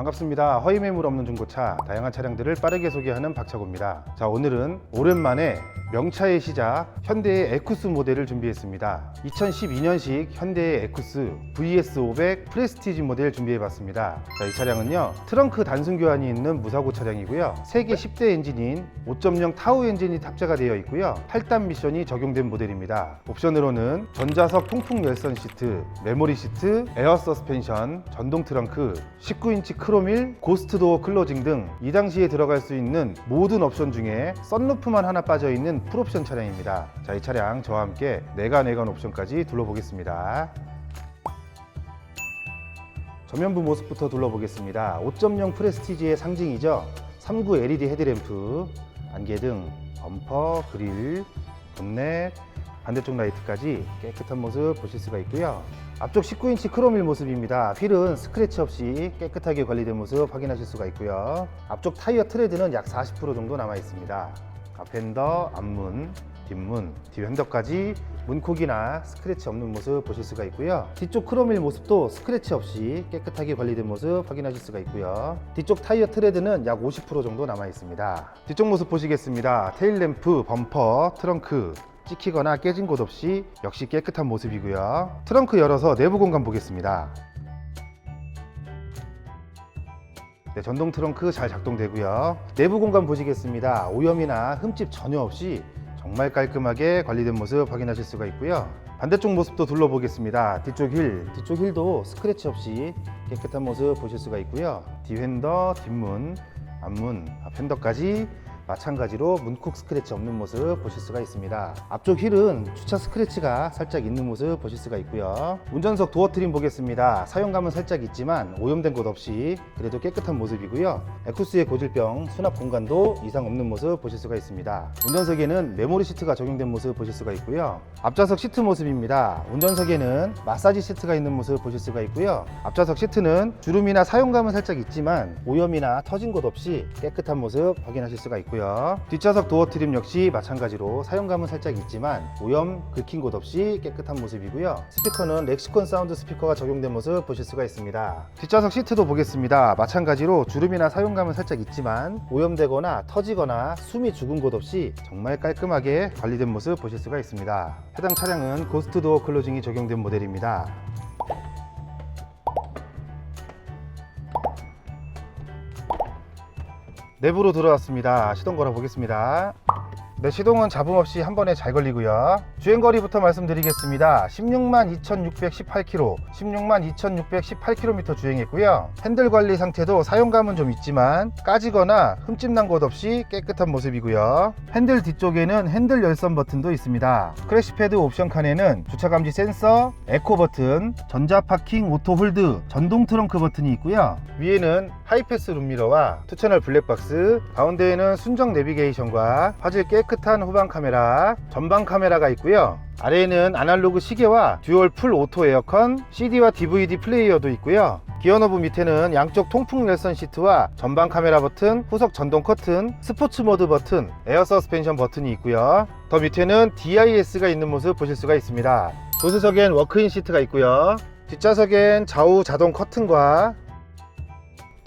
반갑습니다. 허위 매물 없는 중고차 다양한 차량들을 빠르게 소개하는 박차고입니다. 자 오늘은 오랜만에 명차의 시작 현대의 에쿠스 모델을 준비했습니다. 2012년식 현대의 에쿠스 VS500 프레스티지 모델 준비해봤습니다. 자, 이 차량은요 트렁크 단순 교환이 있는 무사고 차량이고요. 세계 10대 엔진인 5.0 타우 엔진이 탑재가 되어 있고요. 8단 미션이 적용된 모델입니다. 옵션으로는 전자석 통풍 열선 시트, 메모리 시트, 에어 서스펜션, 전동 트렁크, 19인치 크롬일, 고스트 도어 클로징 등 이 당시에 들어갈 수 있는 모든 옵션 중에 썬루프만 하나 빠져 있는 풀옵션 차량입니다. 자, 이 차량 저와 함께 내관 내관 옵션까지 둘러보겠습니다. 전면부 모습부터 둘러보겠습니다. 5.0 프레스티지의 상징이죠. 3구 LED 헤드램프, 안개등, 범퍼, 그릴, 본넷, 반대쪽 라이트까지 깨끗한 모습 보실 수가 있고요. 앞쪽 19인치 크롬일 모습입니다. 휠은 스크래치 없이 깨끗하게 관리된 모습 확인하실 수가 있고요. 앞쪽 타이어 트레드는 약 40% 정도 남아 있습니다. 앞핸더, 앞문, 뒷문, 뒷핸더까지 문콕이나 스크래치 없는 모습 보실 수가 있고요. 뒤쪽 크롬일 모습도 스크래치 없이 깨끗하게 관리된 모습 확인하실 수가 있고요. 뒤쪽 타이어 트레드는 약 50% 정도 남아 있습니다. 뒤쪽 모습 보시겠습니다. 테일 램프, 범퍼, 트렁크, 찍히거나 깨진 곳 없이 역시 깨끗한 모습이고요. 트렁크 열어서 내부 공간 보겠습니다. 네, 전동 트렁크 잘 작동되고요. 내부 공간 보시겠습니다. 오염이나 흠집 전혀 없이 정말 깔끔하게 관리된 모습 확인하실 수가 있고요. 반대쪽 모습도 둘러보겠습니다. 뒤쪽 휠, 뒤쪽 휠도 스크래치 없이 깨끗한 모습 보실 수가 있고요. 뒤핸더, 뒷문, 앞문, 앞핸더까지 마찬가지로 문콕 스크래치 없는 모습 보실 수가 있습니다. 앞쪽 휠은 주차 스크래치가 살짝 있는 모습 보실 수가 있고요. 운전석 도어 트림 보겠습니다. 사용감은 살짝 있지만 오염된 곳 없이 그래도 깨끗한 모습이고요. 에쿠스의 고질병 수납 공간도 이상 없는 모습 보실 수가 있습니다. 운전석에는 메모리 시트가 적용된 모습 보실 수가 있고요. 앞좌석 시트 모습입니다. 운전석에는 마사지 시트가 있는 모습 보실 수가 있고요. 앞좌석 시트는 주름이나 사용감은 살짝 있지만 오염이나 터진 곳 없이 깨끗한 모습 확인하실 수가 있고요. 뒷좌석 도어 트림 역시 마찬가지로 사용감은 살짝 있지만 오염 긁힌 곳 없이 깨끗한 모습이고요. 스피커는 렉시콘 사운드 스피커가 적용된 모습 보실 수가 있습니다. 뒷좌석 시트도 보겠습니다. 마찬가지로 주름이나 사용감은 살짝 있지만 오염되거나 터지거나 숨이 죽은 곳 없이 정말 깔끔하게 관리된 모습 보실 수가 있습니다. 해당 차량은 고스트 도어 클로징이 적용된 모델입니다. 내부로 들어왔습니다. 시동 걸어 보겠습니다. 네, 시동은 잡음 없이 한 번에 잘 걸리고요. 주행거리부터 말씀드리겠습니다. 16만 2,618km, 16만 2,618km 주행했고요. 핸들 관리 상태도 사용감은 좀 있지만 까지거나 흠집 난 곳 없이 깨끗한 모습이고요. 핸들 뒤쪽에는 핸들 열선 버튼도 있습니다. 크래시패드 옵션 칸에는 주차 감지 센서, 에코 버튼, 전자 파킹 오토 홀드, 전동 트렁크 버튼이 있고요. 위에는 하이패스 룸미러와 투채널 블랙박스, 가운데에는 순정 내비게이션과 화질 깨끗 한 후방 카메라, 전방 카메라가 있고요. 아래에는 아날로그 시계와 듀얼 풀 오토 에어컨, CD와 DVD 플레이어도 있고요. 기어 너브 밑에는 양쪽 통풍 열선 시트와 전방 카메라 버튼, 후석 전동 커튼, 스포츠 모드 버튼, 에어 서스펜션 버튼이 있고요. 더 밑에는 DIS가 있는 모습 보실 수가 있습니다. 조수석엔 워크인 시트가 있고요. 뒷좌석엔 좌우 자동 커튼과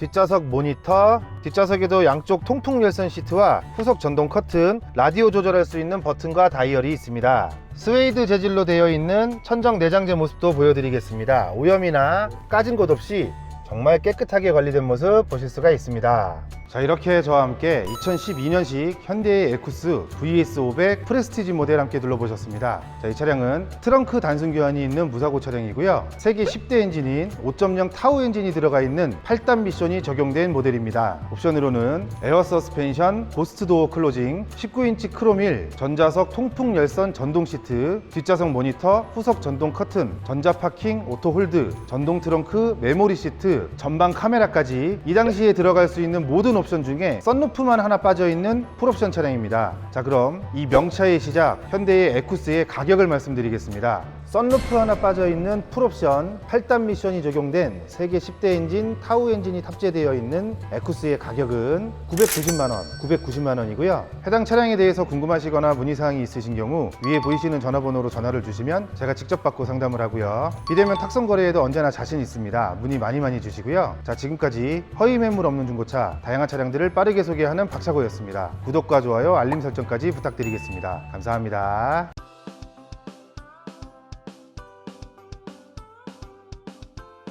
뒷좌석 모니터, 뒷좌석에도 양쪽 통풍 열선 시트와 후석 전동 커튼, 라디오 조절할 수 있는 버튼과 다이얼이 있습니다. 스웨이드 재질로 되어 있는 천정 내장재 모습도 보여드리겠습니다. 오염이나 까진 곳 없이 정말 깨끗하게 관리된 모습 보실 수가 있습니다. 자 이렇게 저와 함께 2012년식 현대의 에쿠스 VS500 프레스티지 모델 함께 둘러보셨습니다. 자, 이 차량은 트렁크 단순 교환이 있는 무사고 차량이고요. 세계 10대 엔진인 5.0 타우 엔진이 들어가 있는 8단 미션이 적용된 모델입니다. 옵션으로는 에어 서스펜션, 고스트 도어 클로징, 19인치 크롬일, 전자석 통풍 열선 전동 시트, 뒷좌석 모니터, 후석 전동 커튼, 전자 파킹, 오토 홀드, 전동 트렁크, 메모리 시트, 전방 카메라까지 이 당시에 들어갈 수 있는 모든 옵션 중에 썬루프만 하나 빠져 있는 풀옵션 차량입니다. 자, 그럼 이 명차의 시작 현대의 에쿠스의 가격을 말씀드리겠습니다. 썬루프 하나 빠져 있는 풀옵션 8단 미션이 적용된 세계 10대 엔진 타우 엔진이 탑재되어 있는 에쿠스의 가격은 990만 원, 990만 원이고요. 해당 차량에 대해서 궁금하시거나 문의 사항이 있으신 경우 위에 보이시는 전화번호로 전화를 주시면 제가 직접 받고 상담을 하고요. 비대면 탁송 거래에도 언제나 자신 있습니다. 문의 많이 많이 주시고요. 자, 지금까지 허위 매물 없는 중고차 다양한 차량들을 빠르게 소개하는 박차고였습니다. 구독과 좋아요, 알림 설정까지 부탁드리겠습니다. 감사합니다.